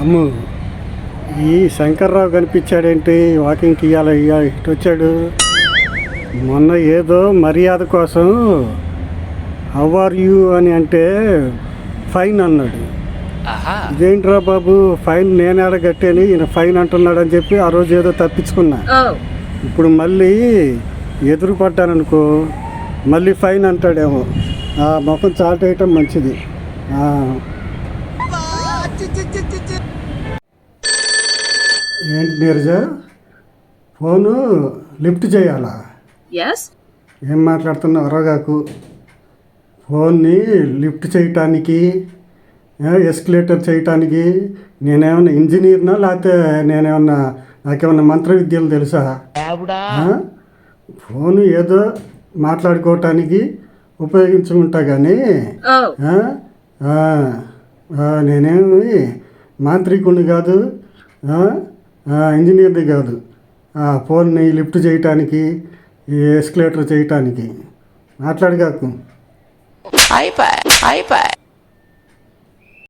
అమ్ము ఈ శంకర్రావు కనిపించాడేంటి? వాకింగ్కి ఇవ్వాలి ఇటు వచ్చాడు మొన్న ఏదో మర్యాద కోసం హౌ ఆర్ యూ అని అంటే ఫైన్ అన్నాడు. ఇదేంట్రా బాబు? ఫైన్ నేను ఆడ కట్టాను ఈయన ఫైన్ అంటున్నాడు అని చెప్పి ఆ రోజు ఏదో తప్పించుకున్నా. ఇప్పుడు మళ్ళీ ఎదురు పడ్డాననుకో మళ్ళీ ఫైన్ అంటాడేమో. ఆ ముఖం చాటేయటం మంచిది. ఆ. ఏంటి నీరజ ఫోను లిఫ్ట్ చేయాలా Yes? ఏం మాట్లాడుతున్నావు అరగాకు ఫోన్ని లిఫ్ట్ చేయటానికి ఎస్కలేటర్ చేయటానికి నేనేమన్నా ఇంజనీర్నా లేకపోతే నేనేమన్నా నాకేమన్నా మంత్ర విద్యలు తెలుసా? ఫోను ఏదో మాట్లాడుకోవటానికి ఉపయోగించుకుంటా కానీ Oh. ఆ? ఆ, ఆ, నేనేమి మాంత్రికుని కాదు ఆ? ఇంజనీర్ని కాదు. ఆ ఫోన్ని లిఫ్ట్ చేయటానికి ఎస్కలేటర్ చేయటానికి. మాట్లాడగాకు అయిపోయి అయిపోయి